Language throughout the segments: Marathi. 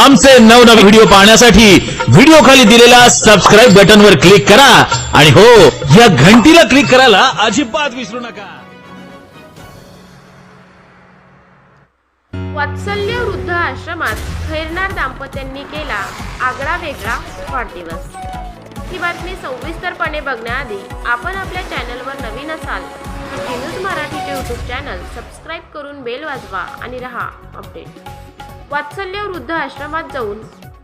आमचे नवनवे व्हिडिओ पाहण्यासाठी व्हिडिओ खाली दिलेल्या सबस्क्राईब बटनवर क्लिक करा. आणि हो या घंटीला क्लिक करायला अजिबात विसरू नका. वात्सल्य वृद्ध आश्रमात खैरनार दाम्पत्यांनी केला आगळा वेगळा वाढदिवस ही बातमी सविस्तरपणे बघण्याआधी आपण आपल्या चॅनलवर नवीन असाल तर न्यूज मराठीचे यूट्यूब चॅनल सबस्क्राईब करून बेल वाजवा आणि रहा अपडेट वात्सल्य वृद्ध आश्रमात जाऊन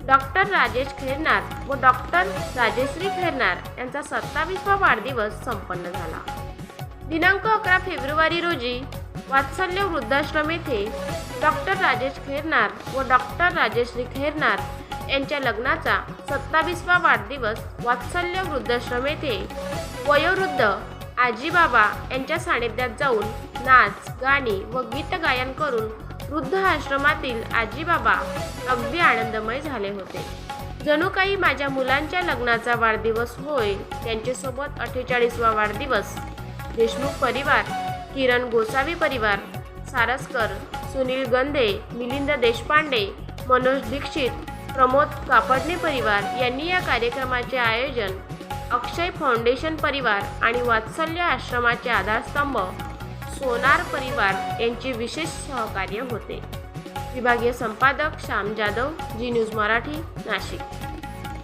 डॉक्टर राजेश खेरनार व डॉक्टर राजेश्री खेरनार यांचा सत्तावीसवा वाढदिवस संपन्न झाला. दिनांक अकरा फेब्रुवारी रोजी वात्सल्य वृद्धाश्रम येथे डॉक्टर राजेश खेरनार व डॉक्टर राजेश्री खेरनार यांच्या लग्नाचा सत्तावीसवा वाढदिवस वात्सल्य वृद्धाश्रम येथे वयोवृद्ध आजीबाबा यांच्या सानिध्यात जाऊन नाच गाणी व गीत गायन करून वृद्ध आश्रमातील आजीबाबा अगदी आनंदमय झाले होते. जणू काही माझ्या मुलांच्या लग्नाचा वाढदिवस होय त्यांच्यासोबत अठ्ठेचाळीसवा वाढदिवस. देशमुख परिवार किरण गोसावी परिवार सारसकर सुनील गंधे मिलिंद देशपांडे मनोज दीक्षित प्रमोद कापडणे परिवार यांनी या कार्यक्रमाचे आयोजन अक्षय फाउंडेशन परिवार आणि वात्सल्य आश्रमाचे आधारस्तंभ सोनार परिवार यांचे विशेष सहकार्य होते. विभागीय संपादक श्याम जाधव जी न्यूज मराठी नाशिक.